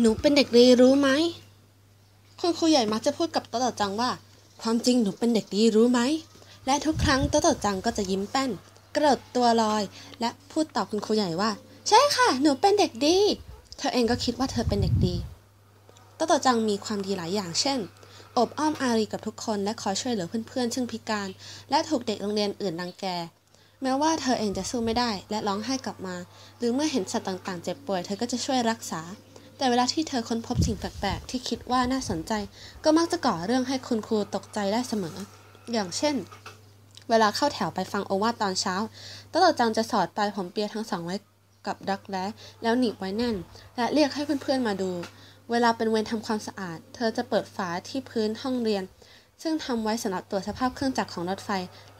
หนูเป็นเด็กดีรู้ไหมคุณครูใหญ่มักจะพูดกับโตโตจังว่า ความจริงหนูเป็นเด็กดีรู้ไหม และทุกครั้งโตโตจังก็จะยิ้มแป้น กระโดดตัวลอย และพูดตอบคุณครูใหญ่ว่า ใช่ค่ะ หนูเป็นเด็กดี เธอเองก็คิดว่าเธอเป็นเด็กดีโตโตจังมีความดีหลายอย่างเช่น อบอ้อมอารีกับทุกคนและคอยช่วยเหลือเพื่อนๆซึ่งพิการ และถูกเด็กโรงเรียนอื่นรังแก แม้ว่าเธอเองจะสู้ไม่ได้และร้องไห้กลับมา หรือเมื่อเห็นสัตว์ต่างๆ เจ็บป่วยเธอก็จะช่วยรักษา แต่เวลาที่เธอค้นพบสิ่งแปลกๆ ที่คิดว่าน่าสนใจ ก็มักจะก่อเรื่องให้คุณครูตกใจได้เสมอ อย่างเช่น เวลาเข้าแถวไปฟังโอวาทตอนเช้าตลอดจังจะสอดปลายผมเปียทั้งสองไว้กับดักแร้แล้วหนีบไว้แน่น และเรียกให้เพื่อนๆมาดู เวลาเป็นเวรทำความสะอาด เธอจะเปิดฝาที่พื้นห้องเรียน ซึ่งทำไว้สำหรับตรวจสภาพเครื่องจักรของรถไฟ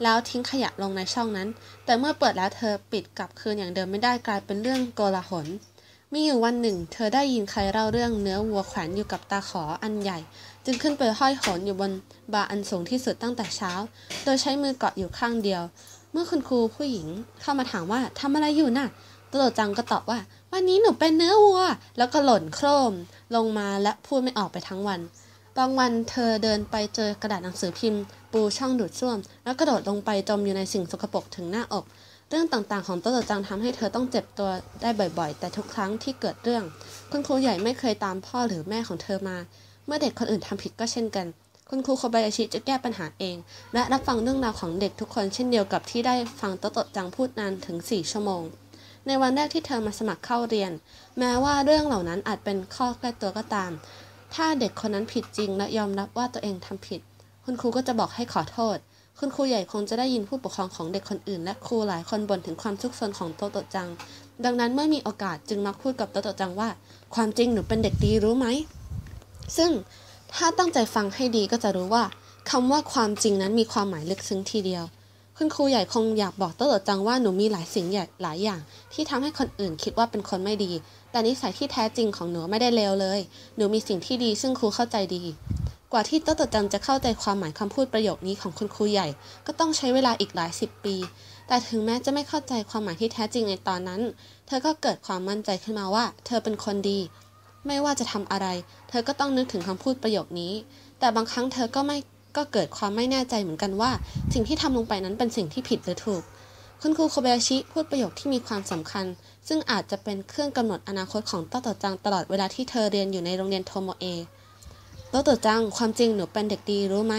แล้วทิ้งขยะลงในช่องนั้น แต่เมื่อเปิดแล้วเธอปิดกลับคืนอย่างเดิมไม่ได้กลายเป็นเรื่องโกลาหล มีอยู่วันหนึ่ง เธอได้ยินใครเล่าเรื่องเนื้อวัวแขวนอยู่กับตาขออันใหญ่ จึงขึ้นไปห้อยโหนอยู่บนบาร์อันสูงที่สุดตั้งแต่เช้า โดยใช้มือเกาะอยู่ข้างเดียว เมื่อคุณครูผู้หญิงเข้ามาถามว่าทำอะไรอยู่น่ะตโตจังก็ตอบว่า วันนี้หนูเป็นเนื้อวัว แล้วก็หล่นโครม ลงมาและพูดไม่ออกไปทั้งวันบางวันเธอเดินไปเจอกระดาษหนังสือพิมพ์ ปูช่องดูดซ่วม แล้วกระโดดลงไปจมอยู่ในสิ่งสกปรกถึงหน้าอก เรื่องต่างๆของโตโตจังทำให้เธอต้องเจ็บตัวได้บ่อยๆ แต่ทุกครั้งที่เกิดเรื่อง คุณครูใหญ่ไม่เคยตามพ่อหรือแม่ของเธอมา เมื่อเด็กคนอื่นทำผิดก็เช่นกัน คุณครูโคบายาชิจะแก้ปัญหาเอง และรับฟังเรื่องราวของเด็กทุกคนเช่นเดียวกับที่ได้ฟังโตโตจังพูดนานถึง 4 ชั่วโมง ในวันแรกที่เธอมาสมัครเข้าเรียน แม้ว่าเรื่องเหล่านั้นอาจเป็นข้อแก้ตัวก็ตาม ถ้าเด็กคนนั้นผิดจริงและยอมรับว่าตัวเองทำผิด คุณครูก็จะบอกให้ขอโทษ คุณครูใหญ่คงจะได้ยินผู้ปกครองของเด็กคนอื่น และครูหลายคนบ่นถึงความทุกข์ซนของโตโตจัง ดังนั้นเมื่อมีโอกาสจึงมักพูดกับโตโตจังว่า ความจริงหนูเป็นเด็กดีรู้ไหม ซึ่งถ้าตั้งใจฟังให้ดีก็จะรู้ว่าคำว่าความจริงนั้นมีความหมายลึกซึ้งทีเดียว คุณครูใหญ่คงอยากบอกโตโตจังว่าหนูมีหลายสิ่งใหญ่หลายอย่าง ที่ทำให้คนอื่นคิดว่าเป็นคนไม่ดี แต่นิสัยที่แท้จริงของหนูไม่ได้เลวเลย หนูมีสิ่งที่ดีซึ่งครูเข้าใจดี กว่าที่โตโตจังจะเข้าใจความหมายคำพูดประโยคนี้ของคุณครูใหญ่ ก็ต้องใช้เวลาอีกหลายสิบปี แต่ถึงแม้จะไม่เข้าใจความหมายที่แท้จริงในตอนนั้น เธอก็เกิดความมั่นใจขึ้นมาว่า เธอเป็นคนดี ไม่ว่าจะทำอะไร เธอก็ต้องนึกถึงคำพูดประโยคนี้ แต่บางครั้งเธอก็ไม่ก็เกิดความไม่แน่ใจเหมือนกันว่า สิ่งที่ทำลงไปนั้นเป็นสิ่งที่ผิดหรือถูก คุณครูโคเบยาชิพูดประโยคที่มีความสำคัญ ซึ่งอาจจะเป็นเครื่องกำหนดอนาคตของโตโตจังตลอดเวลาที่เธอเรียนอยู่ในโรงเรียนโทโมเอะ โตโตจังความจริงหนูเป็นเด็กดีรู้ไหม